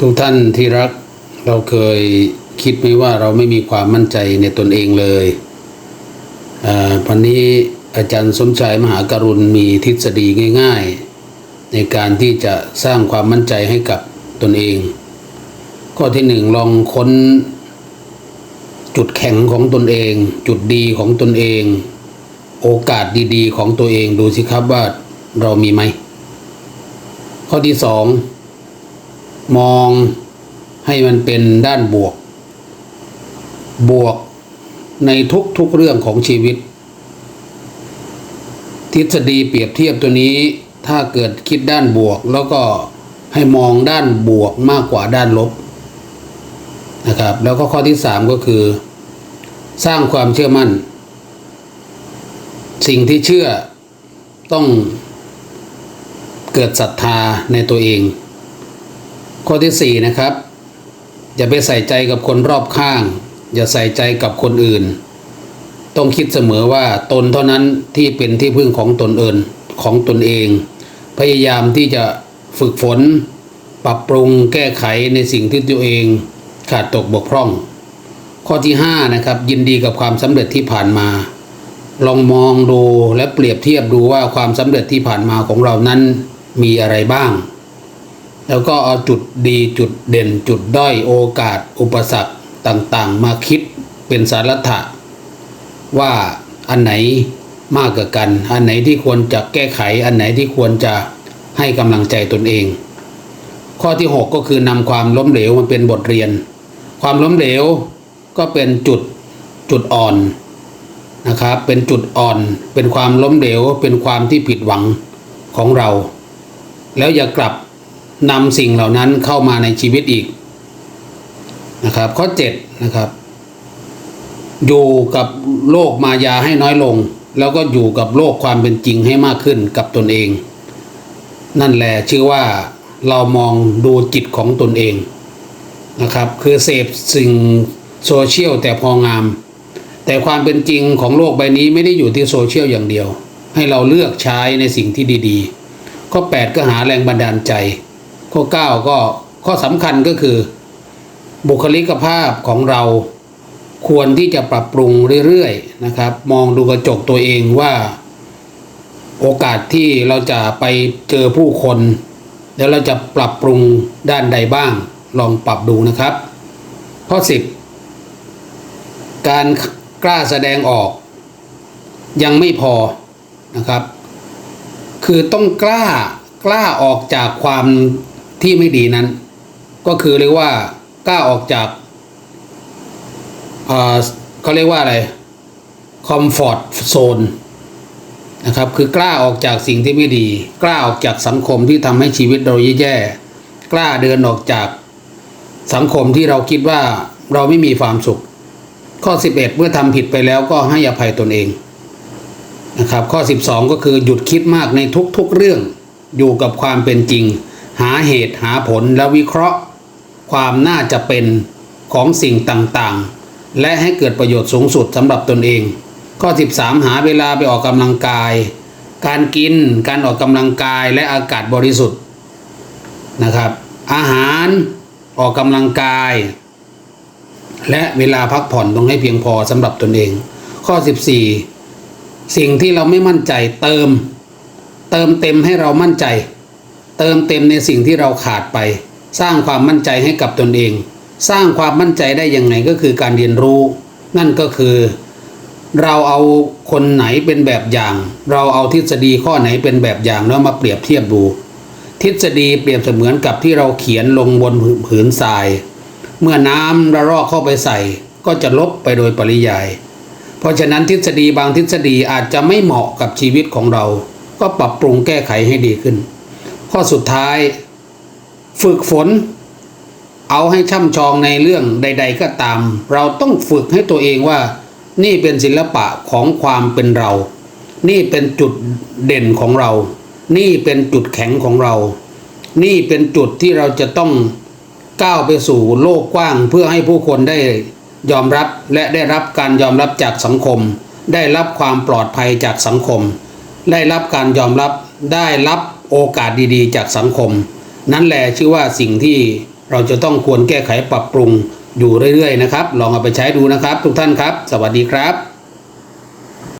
ทุกท่านที่รักเราเคยคิดไหมว่าเราไม่มีความมั่นใจในตนเองเลยอ่าวันนี้อาจารย์สมชายมหาการุณมีทฤษฎีง่าย ๆ ในการที่จะสร้างความมั่นใจให้กับตนเอง ข้อที่หนึ่งลองค้นจุดแข็งของตนเอง จุดดีของตนเอง โอกาสดีๆ ของตัวเองดูสิครับว่าเรามีไหม ข้อที่สอง มองให้มันเป็นด้านบวก บวกในทุกๆเรื่องของชีวิต ทฤษฎีเปรียบเทียบตัวนี้ถ้าเกิดคิดด้านบวก แล้วก็ให้มองด้านบวกมากกว่าด้านลบนะครับแล้วก็ข้อที่สามก็คือ สร้างความเชื่อมั่น สิ่งที่เชื่อต้องเกิดศรัทธาในตัวเอง ข้อที่สี่นะครับ อย่าไปใส่ใจกับคนรอบข้าง อย่าใส่ใจกับคนอื่น ต้องคิดเสมอว่าตนเท่านั้นที่เป็นที่พึ่งของตนเอินของตนเอง พยายามที่จะฝึกฝน ปรับปรุงแก้ไขในสิ่งที่ตัวเองขาดตกบกพร่อง ข้อที่ 5 นะครับ ยินดีกับความสำเร็จที่ผ่านมา ลองมองดูและเปรียบเทียบดูว่าความสำเร็จที่ผ่านมาของเรานั้นมีอะไรบ้าง แล้วก็เอาจุดดีจุดเด่นจุดด้อยโอกาส อุปสรรคต่างๆ มาคิดเป็นสาระถะ ว่าอันไหนมากกว่ากัน อันไหนที่ควรจะแก้ไข อันไหนที่ควรจะให้กำลังใจตนเอง ข้อที่ 6 ก็คือนำความล้มเหลวมาเป็นบทเรียน ความล้มเหลวก็เป็นจุดจุดอ่อนนะครับเป็นจุดอ่อนเป็นความล้มเหลวเป็นความที่ผิดหวังของเรา แล้วอย่ากลับ นำสิ่งเหล่านั้นเข้ามาในชีวิตอีกนะครับ ข้อ7นะครับ อยู่กับโลกมายาให้น้อยลง แล้วก็อยู่กับโลกความเป็นจริงให้มากขึ้นกับตนเอง นั่นแหละชื่อว่าเรามองดูจิตของตนเองนะครับ คือเสพสิ่งโซเชียลแต่พองาม แต่ความเป็นจริงของโลกใบนี้ไม่ได้อยู่ที่โซเชียลอย่างเดียว ให้เราเลือกใช้ในสิ่งที่ดีๆข้อ8ก็หาแรงบันดาลใจ ข้อ 9 ก็ข้อสำคัญก็คือ บุคลิกภาพของเราควรที่จะปรับปรุงเรื่อยๆนะครับ มองดูกระจกตัวเองว่า โอกาสที่เราจะไปเจอผู้คน แล้วเราจะปรับปรุงด้านใดบ้าง ลองปรับดูนะครับ ข้อ 10 การกล้าแสดงออก ยังไม่พอนะครับ คือต้องกล้ากล้าออกจากความ ที่ไม่ดีนั้น ก็คือเรียกว่ากล้าออกจากเขาเรียกว่าอะไรคอมฟอร์ตโซนนะครับคือกล้าออกจากสิ่งที่ไม่ดี กล้าออกจากสังคมที่ทำให้ชีวิตเราแย่ๆกล้าเดินออกจากสังคมที่เราคิดว่าเราไม่มีความสุข ข้อ 11 เมื่อทำผิดไปแล้วก็ให้อภัยตนเองนะครับข้อ 12 ก็คือหยุดคิดมากในทุกๆเรื่องอยู่กับความเป็นจริง หาเหตุหาผลแล้ววิเคราะห์ ความน่าจะเป็นของสิ่งต่างๆ และให้เกิดประโยชน์สูงสุดสำหรับตนเอง ข้อ 13 หาเวลาไปออกกำลังกาย การกินการออกกำลังกายและอากาศบริสุทธิ์นะครับ อาหารออกกำลังกาย และเวลาพักผ่อนต้องให้เพียงพอสำหรับตนเอง ข้อ 14 สิ่งที่เราไม่มั่นใจเติม เติมเต็มให้เรามั่นใจ เติมเต็มในสิ่งที่เราขาดไป สร้างความมั่นใจให้กับตนเอง สร้างความมั่นใจได้ยังไงก็คือการเรียนรู้ นั่นก็คือ เราเอาคนไหนเป็นแบบอย่าง เราเอาทฤษฎีข้อไหนเป็นแบบอย่างแล้วมาเปรียบเทียบดู ทฤษฎีเปรียบเสมือนกับที่เราเขียนลงบนผืนทราย เมื่อน้ำระลอกเข้าไปใส่ ก็จะลบไปโดยปริยาย เพราะฉะนั้นทฤษฎีบางทฤษฎีอาจจะไม่เหมาะกับชีวิตของเรา ก็ปรับปรุงแก้ไขให้ดีขึ้น ข้อสุดท้าย ฝึกฝน เอาให้ช่ำชองในเรื่องใด ๆ ก็ตาม เราต้องฝึกให้ตัวเองว่า นี่เป็นศิลปะของความเป็นเรา นี่เป็นจุดเด่นของเรา นี่เป็นจุดแข็งของเรา นี่เป็นจุดที่เราจะต้องก้าวไปสู่โลกกว้าง เพื่อให้ผู้คนได้ยอมรับและได้รับการยอมรับจากสังคม ได้รับความปลอดภัยจากสังคม ได้รับการยอมรับได้รับ โอกาสดีๆ จากสังคม นั่นแหละชื่อว่าสิ่งที่เราจะต้องควรแก้ไขปรับปรุงอยู่เรื่อยๆนะครับ ลองเอาไปใช้ดูนะครับ ทุกท่านครับ สวัสดีครับ